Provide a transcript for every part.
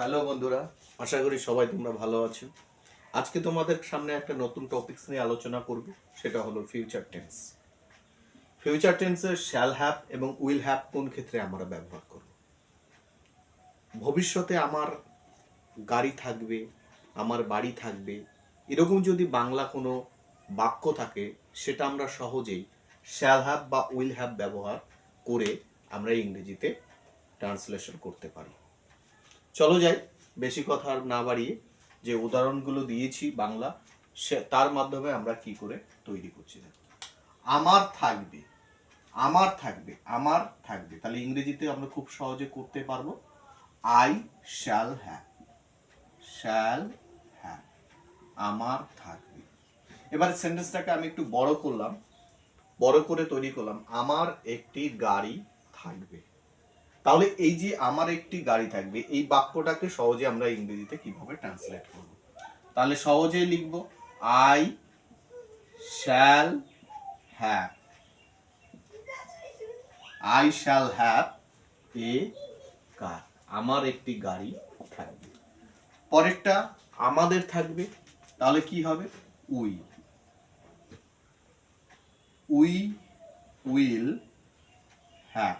Hello বন্ধুরা, আশা করি সবাই তোমরা ভালো আছো। আজকে তোমাদের সামনে একটা নতুন টপিকস নিয়ে আলোচনা করব, সেটা হলো ফিউচার টেন্স ফিউচার টেন্সের শ্যাল হ্যাপ এবং উইল হ্যাপ কোন ক্ষেত্রে আমরা ব্যবহার করব? ভবিষ্যতে আমার গাড়ি থাকবে, আমার বাড়ি থাকবে, এরকম যদি বাংলা কোনো বাক্য থাকে, সেটা আমরা সহজেই শ্যাল হ্যাপ বা উইল হ্যাপ ব্যবহার করে আমরা ইংরেজিতে ট্রান্সলেশন করতে পারি। চলো যাই, বেশি কথা আর না বাড়িয়ে যে উদাহরণগুলো দিয়েছি বাংলা, সে তার মাধ্যমে আমরা কি করে তৈরি করছি। আমার থাকবে আমার থাকবে আমার থাকবে। তাহলে ইংরেজিতে আমরা খুব সহজে করতে পারব I shall have shall have আমার থাকবে। এবার সেন্টেন্সটাকে আমি একটু বড় করলাম, বড় করে তৈরি করলাম, আমার একটি গাড়ি থাকবে। তাহলে এই যে আমার একটি গাড়ি থাকবে, এই বাক্যটাকে সহজে আমরা ইংরেজিতে কীভাবে ট্রান্সলেট করব? তাহলে সহজেই লিখব I shall have I shall have a car আমার একটি গাড়ি থাকবে। পরেরটা আমাদের থাকবে, তাহলে কি হবে? উই। We will have.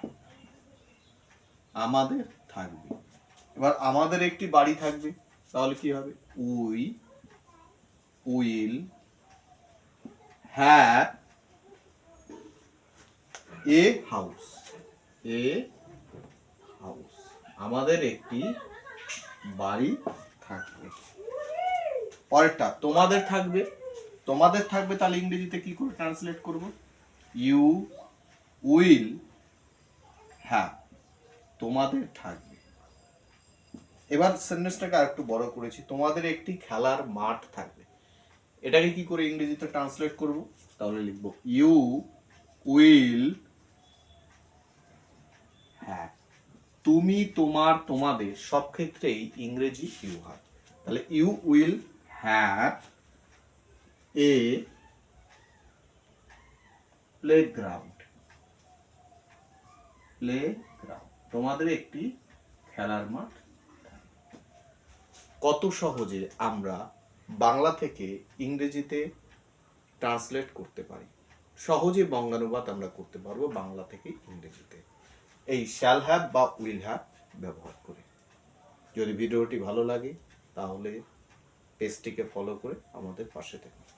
আমাদের থাকবে। এবার আমাদের একটি বাড়ি থাকবে, তাহলে কি হবে? We will have a house. A house. আমাদের একটি বাড়ি থাকবে। পরেরটা, তোমাদের থাকবে। তোমাদের থাকবে তাহলে ইংরেজিতে কি করে ট্রান্সলেট করব? ইউ উইল হ্যাভ তোমাদের থাকবে। এবার সেন্টেন্সটাকে আরেকটু বড় করেছি, তোমাদের একটি খেলার মাঠ থাকবে। এটাকে কি করে ইংরেজিতে ট্রান্সলেট করব? তাহলে লিখব ইউ উইল হ্যাভ তুমি, তোমার, তোমাদের, সব ক্ষেত্রেই ইংরেজি ইউ হয় তাহলে you will have a playground play ground তোমাদের একটি খেলার মাঠ কত সহজে আমরা বাংলা থেকে ইংরেজিতে ট্রান্সলেট করতে পারি। সহজে বঙ্গানুবাদ আমরা করতে পারব বাংলা থেকে ইংরেজিতে। এই শ্যাল হ্যাভ বা উইল হ্যাভ ব্যবহার করে। যদি ভিডিওটি ভালো লাগে তাহলে পেজটিকে ফলো করে আমাদের পাশে থাকুন